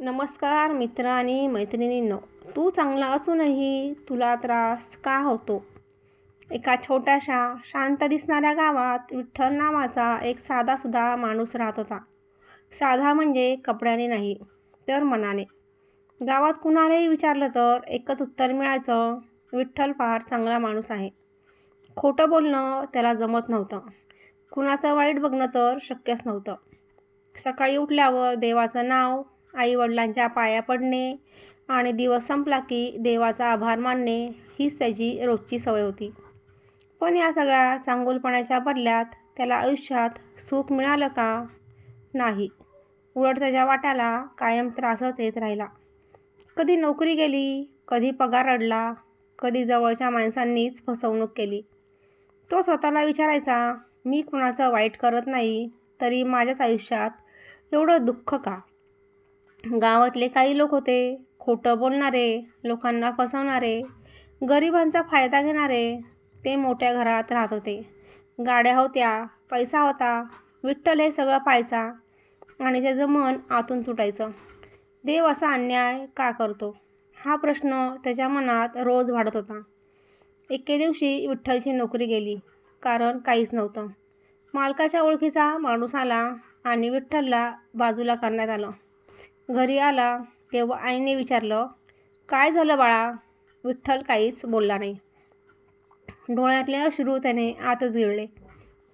नमस्कार मित्र आणि मैत्रिणींनो तू चांगला असूनही तुला त्रास का होतो? एका छोट्याशा शांत दिसणाऱ्या गावात विठ्ठल नावाचा एक साधासुद्धा माणूस राहत होता. साधा म्हणजे कपड्याने नाही तर मनाने. गावात कुणालाही विचारलं तर एकच उत्तर मिळायचं विठ्ठल फार चांगला माणूस आहे. खोटं बोलणं त्याला जमत नव्हतं. कुणाचं वाईट बघणं तर शक्यच नव्हतं. सकाळी उठल्यावर देवाचं नाव आईवडिलांच्या पाया पडणे आणि दिवस संपला की देवाचा आभार मानणे हीच त्याची रोजची सवय होती. पण या सगळ्या चांगुलपणाच्या बदल्यात त्याला आयुष्यात सुख मिळालं का? नाही. उलट त्याच्या वाट्याला कायम त्रासच येत राहिला. कधी नोकरी गेली कधी पगार अडला कधी जवळच्या माणसांनीच फसवणूक केली. तो स्वतःला विचारायचा मी कुणाचं वाईट करत नाही तरी माझ्याच आयुष्यात एवढं दुःख का? गावातले काही लोक होते. खोटं बोलणारे लोकांना फसवणारे गरिबांचा फायदा घेणारे ते मोठ्या घरात राहत होते. गाड्या होत्या पैसा होता विठ्ठल हे सगळं पाहायचा आणि त्याचं मन आतून तुटायचं. देव असा अन्याय का करतो? हा प्रश्न त्याच्या मनात रोज वाढत होता. एके दिवशी विठ्ठलची नोकरी गेली कारण काहीच नव्हतं. मालकाच्या ओळखीचा माणूस आला आणि विठ्ठलला बाजूला करण्यात आलं. घरी आला तेव्हा आईने विचारलं काय झालं बाळा? विठ्ठल काहीच बोलला नाही. डोळ्यातले अश्रू त्याने आतच गिळले.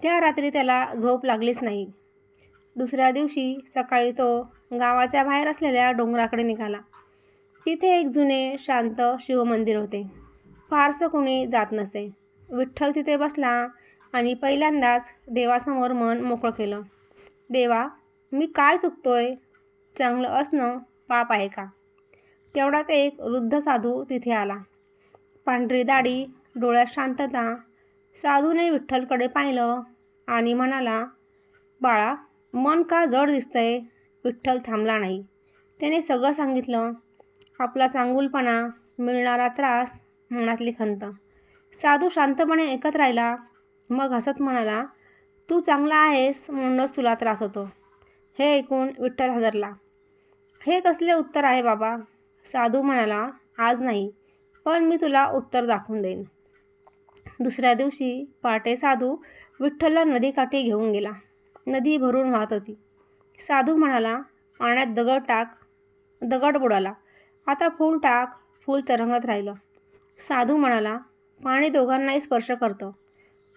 त्या रात्री त्याला झोप लागलीच नाही. दुसऱ्या दिवशी सकाळी तो गावाच्या बाहेर असलेल्या डोंगराकडे निघाला. तिथे एक जुने शांत शिवमंदिर होते. फारसं कोणी जात नसे. विठ्ठल तिथे बसला आणि पहिल्यांदाच देवासमोर मन मोकळं केलं. देवा मी काय चुकतोय? चांगलं असणं पाप आहे का? तेवढ्यात एक वृद्ध साधू तिथे आला. पांढरी दाढी डोळ्यात शांतता साधूने विठ्ठलकडे पाहिलं आणि म्हणाला बाळा मन का जड दिसतंय? विठ्ठल थांबला नाही. त्याने सगळं सांगितलं. आपला चांगुलपणा मिळणारा त्रास मनातली खंत साधू शांतपणे ऐकत राहिला. मग हसत म्हणाला तू चांगला आहेस म्हणूनच तुला त्रास होतो. हे ऐकून विठ्ठल हजरला हे कसले उत्तर आहे बाबा? साधू म्हणाला आज नाही पण मी तुला उत्तर दाखवून देईन. दुसऱ्या दिवशी पहाटे साधू विठ्ठलला नदीकाठी घेऊन गेला. नदी भरून वाहत होती. साधू म्हणाला पाण्यात दगड टाक दगड बुडाला. आता फूल टाक फूल तरंगत राहिलं. साधू म्हणाला पाणी दोघांनाही स्पर्श करतं.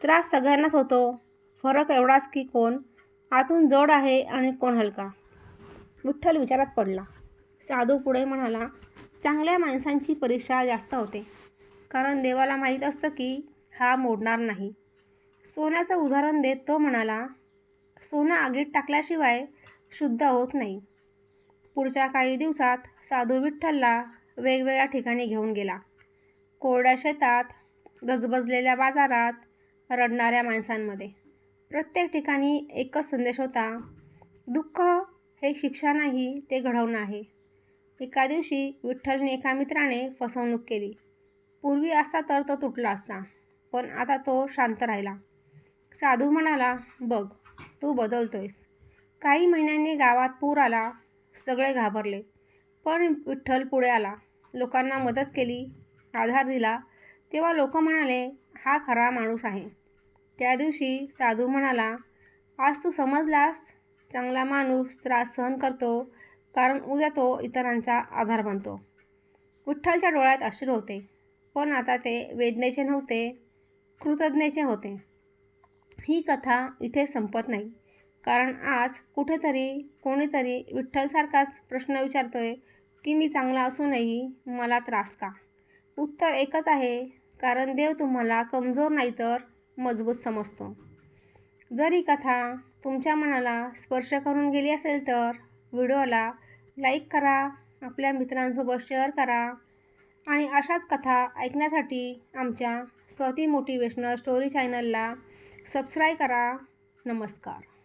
त्रास सगळ्यांनाच होतो. फरक एवढाच की कोण? आतून जड आहे आणि कोण हलका. विठ्ठल विचारात पडला. साधू पुढे म्हणाला चांगल्या माणसांची परीक्षा जास्त होते. कारण देवाला माहीत असतं की हा मोडणार नाही. सोन्याचं उदाहरण देत तो म्हणाला सोनं आगीत टाकल्याशिवाय शुद्ध होत नाही. पुढच्या काही दिवसात साधू विठ्ठलला वेगवेगळ्या ठिकाणी घेऊन गेला. कोरड्या शेतात गजबजलेल्या बाजारात रडणाऱ्या माणसांमध्ये. प्रत्येक ठिकाणी एकच संदेश होता दुःख हे शिक्षा नाही ते घडवणं आहे. एका दिवशी विठ्ठलने एका मित्राने फसवणूक केली. पूर्वी असता तर तो तुटला असता पण आता तो शांत राहिला. साधू म्हणाला बघ तू बदलतोयस. काही महिन्यांनी गावात पूर आला सगळे घाबरले. पण विठ्ठल पुढे आला. लोकांना मदत केली आधार दिला. तेव्हा लोक म्हणाले हा खरा माणूस आहे. त्या दिवशी साधू म्हणाला आज तू समजलास? चांगला माणूस त्रास सहन करतो कारण उद्या तो इतरांचा आधार बनतो. विठ्ठलच्या डोळ्यात अश्रू होते पण आता ते वेदनेचे नव्हते कृतज्ञेचे होते. ही कथा इथे संपत नाही कारण आज कुठेतरी कोणीतरी विठ्ठलसारखाच प्रश्न विचारतोय की मी चांगला असूनही मला त्रास का? उत्तर एकच आहे कारण देव तुम्हाला कमजोर नाही तर मजबूत समजतो. जर ही कथा तुमच्या मनाला स्पर्श करून गेली असेल तर व्हिडिओला लाईक करा आपल्या मित्रांसोबत शेअर करा आणि अशाच कथा ऐकण्यासाठी आमच्या स्वाती मोटिवेशनल स्टोरी चॅनलला सबस्क्राईब करा. नमस्कार.